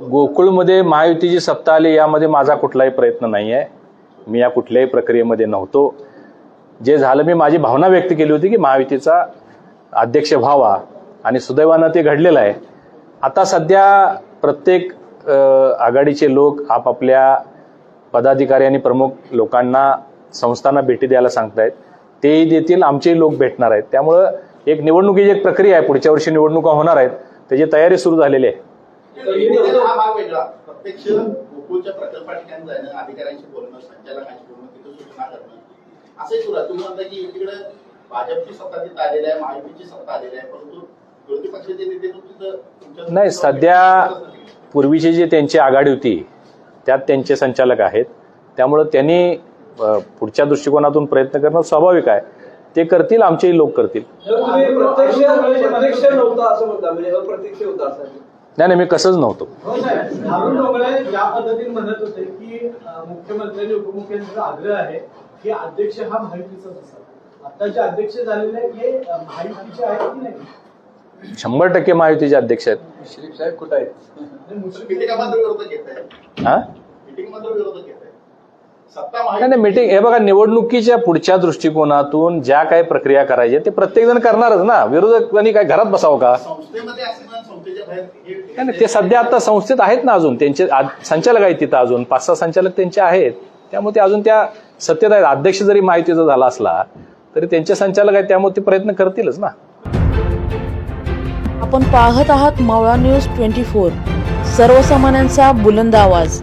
गोकुळमध्ये महायुतीची सत्ता आली यामध्ये माझा कुठलाही प्रयत्न नाही आहे मी या कुठल्याही प्रक्रियेमध्ये नव्हतो. जे झालं मी माझी भावना व्यक्त केली होती की महायुतीचा अध्यक्ष व्हावा आणि सुदैवानं ते घडलेलं आहे. आता सध्या प्रत्येक आघाडीचे लोक आपापल्या पदाधिकारी आणि प्रमुख लोकांना संस्थांना भेटी द्यायला सांगतायत. तेही देतील आमचेही लोक भेटणार आहेत. त्यामुळं एक निवडणुकीची एक प्रक्रिया आहे. पुढच्या वर्षी निवडणुका होणार आहेत. त्याची तयारी सुरू झालेली आहे. हा भाग वेगळा प्रत्यक्ष गोकुळच्या प्रकल्पा ठिकाणी जाणं अधिकाऱ्यांशी बोलणं संचालकांशी बोलणं तिथं सूचना करणं असंही सुरू आहे तुम्ही म्हणता की एकीकडे भाजपची सत्ता तिथं आलेली आहे महायुतीची सत्ता आलेली आहे परंतु विरोधी पक्षाचे नेते तिथं नाही सध्या पूर्वीची जी त्यांची आघाडी होती त्यात त्यांचे संचालक आहेत. त्यामुळं त्यांनी पुढच्या दृष्टिकोनातून प्रयत्न करणं स्वाभाविक आहे. ते करतील आमचेही लोक करतील. नाही नाही मी कसंच नव्हतो. हो साहेब धारून डोंगरे या पद्धतीने म्हणत होते की मुख्यमंत्र्यांनी उपमुख्यमंत्र्यांचा आग्रह आहे की अध्यक्ष हा महायुतीचाच असावा. आता जे अध्यक्ष झालेले आहेत हे अं, महायुतीचे आहेत की नाही? शंभर टक्के महायुतीचे अध्यक्ष आहेत. श्रीफ साहेब कुठं आहेत? हा मिटिंगमध्ये विरोधक घेत आहे सत्ता नाही नाही मीटिंग हे बघा निवडणुकीच्या पुढच्या दृष्टिकोनातून ज्या काही प्रक्रिया करायच्या ते प्रत्येक जण करणारच ना. विरोधकांनी काय घरात बसावं का? संस्थेमध्ये असणं संस्थेच्या बाहेर नाही, ते सध्या आता संस्थेत आहेत ना अजून. त्यांचे संचालक आहेत तिथं अजून. पाच सहा संचालक त्यांचे आहेत. त्यामुळे ते अजून त्या सत्तेत आहेत. अध्यक्ष जरी माहितीचा झाला असला तरी त्यांचे संचालक आहेत त्यामुळे ते प्रयत्न करतीलच ना. आपण पाहत आहात मावळा न्यूज ट्वेंटी फोर. सर्वसामान्यांचा बुलंद आवाज.